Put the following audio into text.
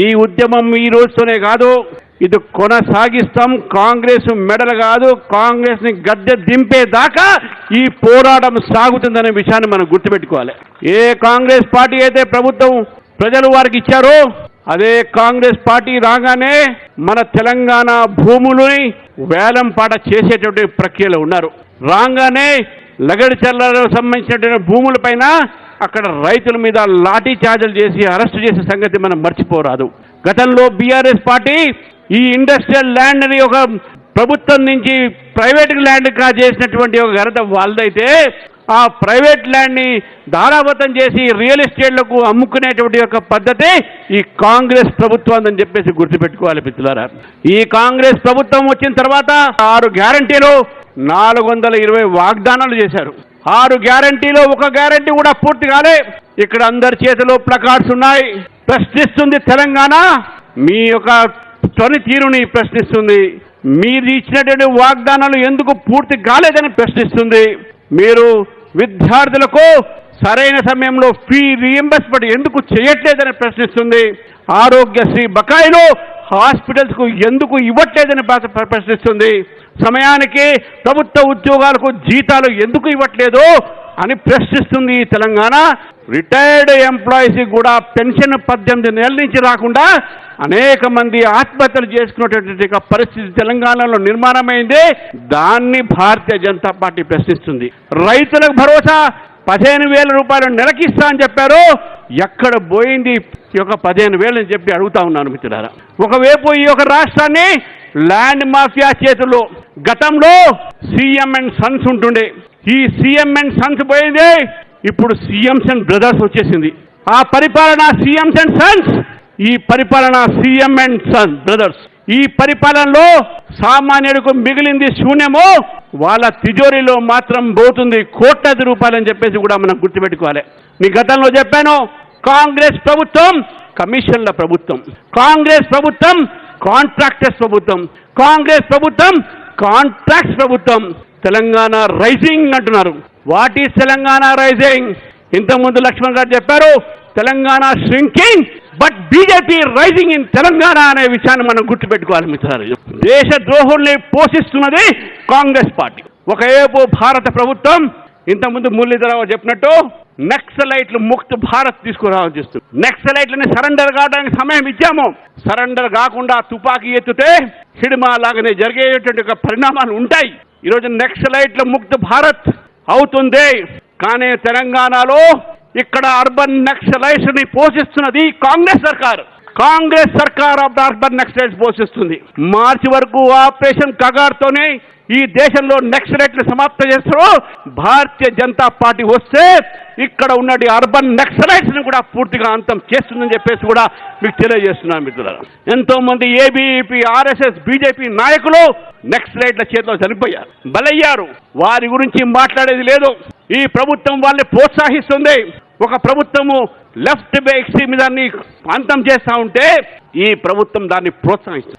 ఈ ఉద్యమం ఈ రోజుతోనే కాదు ఇది కొనసాగిస్తాం కాంగ్రెస్ మెడలు కాదు కాంగ్రెస్ని గద్దె దింపేదాకా ఈ పోరాటం సాగుతుందనే విషయాన్ని మనం గుర్తుపెట్టుకోవాలి. ఏ కాంగ్రెస్ పార్టీ అయితే ప్రభుత్వం ప్రజలు వారికి ఇచ్చారో అదే కాంగ్రెస్ పార్టీ రాగానే మన తెలంగాణ భూములని వేలం పాట చేసేటువంటి ప్రక్రియలో ఉన్నారు. రాగానే లగడి చల్లకు సంబంధించినటువంటి భూములపైన అక్కడ రైతుల మీద లాఠీ చార్జీలు చేసి అరెస్ట్ చేసే సంగతి మనం మర్చిపోరాదు. గతంలో బీఆర్ఎస్ పార్టీ ఈ ఇండస్ట్రియల్ ల్యాండ్ అని ఒక ప్రభుత్వం నుంచి ప్రైవేట్ ల్యాండ్గా చేసినటువంటి ఒక ఘనత వాళ్ళదైతే ఆ ప్రైవేట్ ల్యాండ్ని ధారావతం చేసి రియల్ ఎస్టేట్లకు అమ్ముకునేటువంటి యొక్క పద్ధతి ఈ కాంగ్రెస్ ప్రభుత్వం అని చెప్పేసి గుర్తుపెట్టుకోవాలి మిత్రులారా. ఈ కాంగ్రెస్ ప్రభుత్వం వచ్చిన తర్వాత ఆరు గ్యారంటీలు నాలుగు వందల ఇరవై వాగ్దానాలు చేశారు. ఆరు గ్యారంటీలో ఒక గ్యారంటీ కూడా పూర్తి కాలే. ఇక్కడ అందరి చేతిలో ప్లకార్డ్స్ ఉన్నాయి. ప్రశ్నిస్తుంది తెలంగాణ. మీ యొక్క త్వని తీరుని ప్రశ్నిస్తుంది. మీరు ఇచ్చినటువంటి వాగ్దానాలు ఎందుకు పూర్తి కాలేదని ప్రశ్నిస్తుంది. మీరు విద్యార్థులకు సరైన సమయంలో ఫీ రీఎంబర్స్మెంట్ ఎందుకు చేయట్లేదని ప్రశ్నిస్తుంది. ఆరోగ్యశ్రీ బకాయిలు హాస్పిటల్స్కు ఎందుకు ఇవ్వట్లేదని ప్రశ్నిస్తుంది. సమయానికి ప్రభుత్వ ఉద్యోగాలకు జీతాలు ఎందుకు ఇవ్వట్లేదు అని ప్రశ్నిస్తుంది ఈ తెలంగాణ. రిటైర్డ్ ఎంప్లాయీస్ కూడా పెన్షన్ పద్దెనిమిది నెలల నుంచి రాకుండా అనేక మంది ఆత్మహత్యలు చేసుకున్నటువంటి పరిస్థితి తెలంగాణలో నిర్మాణమైంది. దాన్ని భారతీయ జనతా పార్టీ ప్రశ్నిస్తుంది. రైతులకు భరోసా పదిహేను వేల రూపాయలు నెలకిస్తా అని చెప్పారు. ఎక్కడ పోయింది ఈ యొక్క పదిహేను వేలు అని చెప్పి అడుగుతా ఉన్నాను మిత్రులారా. ఒకవైపు ఈ యొక్క రాష్ట్రాన్ని ల్యాండ్ మాఫియా చేతుల్లో గతంలో సీఎం అండ్ సన్స్ ఉంటుండే. ఈ సీఎం అండ్ సన్స్ పోయింది ఇప్పుడు సీఎంస్ అండ్ బ్రదర్స్ వచ్చేసింది. ఆ పరిపాలన సీఎంస్ అండ్ సన్స్ ఈ పరిపాలన సీఎం అండ్ సన్ బ్రదర్స్. ఈ పరిపాలనలో సామాన్యుడికి మిగిలింది శూన్యము వాళ్ళ తిజోరీలో మాత్రం పోతుంది కోట్లాది రూపాయలని చెప్పేసి కూడా మనం గుర్తుపెట్టుకోవాలి. మీ గతంలో చెప్పాను కాంగ్రెస్ ప్రభుత్వం కమిషన్ల ప్రభుత్వం. కాంగ్రెస్ ప్రభుత్వం కాంట్రాక్టర్స్ ప్రభుత్వం. కాంగ్రెస్ ప్రభుత్వం కాంట్రాక్ట్స్ ప్రభుత్వం తెలంగాణ రైజింగ్ అంటున్నారు. What is Telangana rising? ఇంతకుముందు లక్ష్మణ్ గారు చెప్పారు Telangana shrinking but BJP rising in Telangana అనే విషయాన్ని మనం గుర్తుపెట్టుకోవాలి మిత్రులు దేశ ద్రోహుల్ని పోషిస్తున్నది కాంగ్రెస్ పార్టీ. ఒకవైపు భారత ప్రభుత్వం ఇంతకుముందు మురళీధరరావు చెప్పినట్టు నక్సలైట్లు ముక్త భారత్ తీసుకురావాలని చేస్తుంది. నక్సలైట్లని సరెండర్ కావడానికి సమయం ఇచ్చాము. సరెండర్ కాకుండా తుపాకీ ఎత్తుతే సినిమా లాగానే జరిగేటువంటి పరిణామాలు ఉంటాయి. ఈరోజు నక్సలైట్ల ముక్త భారత్ అవుతుంది. కానీ తెలంగాణలో ఇక్కడ అర్బన్ నక్సలైట్స్ని పోషిస్తున్నది కాంగ్రెస్ సర్కారు. కాంగ్రెస్ సర్కార్ ఆఫ్ ద అర్బన్ నక్సలైట్స్ పోషిస్తుంది. మార్చి వరకు ఆపరేషన్ కగార్తోనే ఈ దేశంలో నక్సలైట్లు సమాప్తం చేస్తారు. భారతీయ జనతా పార్టీ వస్తే ఇక్కడ ఉన్నటి అర్బన్ నక్సలైట్స్ని కూడా పూర్తిగా అంతం చేస్తుందని చెప్పేసి కూడా మీకు తెలియజేస్తున్నాను మిత్రులారా. ఎంతో మంది ఏబీపీ ఆర్ఎస్ఎస్ బీజేపీ నాయకులు నక్సలైట్ల చేతిలో చనిపోయారు బలయ్యారు. వారి గురించి మాట్లాడేది లేదు. ఈ ప్రభుత్వం వాళ్ళని ప్రోత్సహిస్తుంది. ఒక ప్రభుత్వము లెఫ్ట్ ఎక్స్ట్రీమిజాన్ని అంతం చేస్తా ఉంటే ఈ ప్రభుత్వం దాన్ని ప్రోత్సహిస్తుంది.